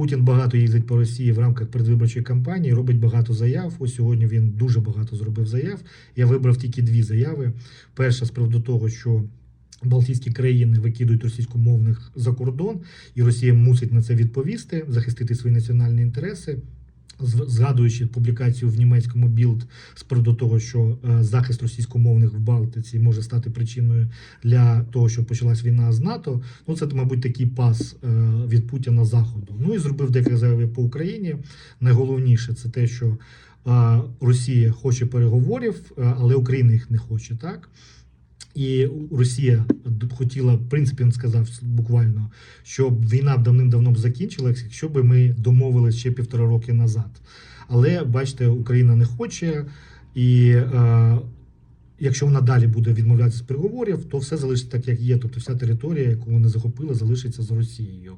Путін багато їздить по Росії в рамках передвиборчої кампанії, робить багато заяв. Ось сьогодні він дуже багато зробив заяв. Я вибрав тільки дві заяви. Перша з приводу того, що Балтійські країни викидують російськомовних за кордон, і Росія мусить на це відповісти, захистити свої національні інтереси. Згадуючи публікацію в німецькому білд з приводу того, що е, захист російськомовних в Балтиці може стати причиною для того, щоб почалась війна з НАТО. Ну це, мабуть, такий пас е, від Путіна заходу. Ну і зробив декілька заяв по Україні. Найголовніше це те, що е, Росія хоче переговорів, але Україна їх не хоче, так. І Росія хотіла, в принципі, він сказав буквально, щоб війна б давним-давно б закінчилась, якщо б ми домовились ще півтора роки назад. Але бачите, Україна не хоче, і е, якщо вона далі буде відмовлятися з переговорів, то все залишиться так, як є. Тобто вся територія, яку вони захопили, залишиться з Росією.